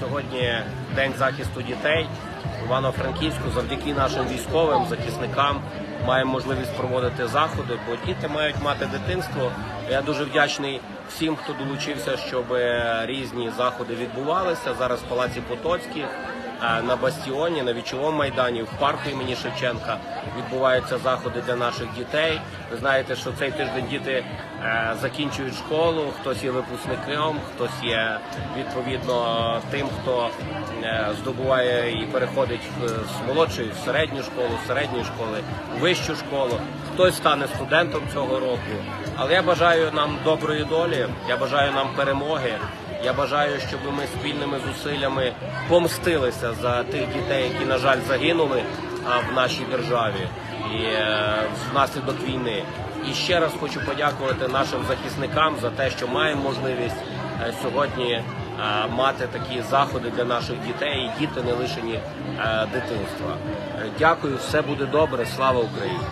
Сьогодні день захисту дітей. Івано-Франківську завдяки нашим військовим захисникам маємо можливість проводити заходи, бо діти мають мати дитинство. Я дуже вдячний всім, хто долучився, щоб різні заходи відбувалися. Зараз в Палаці Потоцьких, е, на Бастіоні, на Вічовому майдані, в парку імені Шевченка відбуваються заходи для наших дітей. Ви знаєте, що цей тиждень діти е, закінчують школу, хтось є випускником, хтось є відповідно тим, хто е, здобуває і переходить з молодшої в середню школу, з середньої школи, в вищу школу. Хтось стане студентом цього року. Але я бажаю нам доброї долі, я бажаю нам перемоги. Я бажаю, щоб ми спільними зусиллями помстилися за тих дітей, які, на жаль, загинули в нашій державі і е, внаслідок війни. І ще раз хочу подякувати нашим захисникам за те, що маємо можливість е, сьогодні е, мати такі заходи для наших дітей, і діти не лишені дитинства. Дякую, все буде добре. Слава Україні!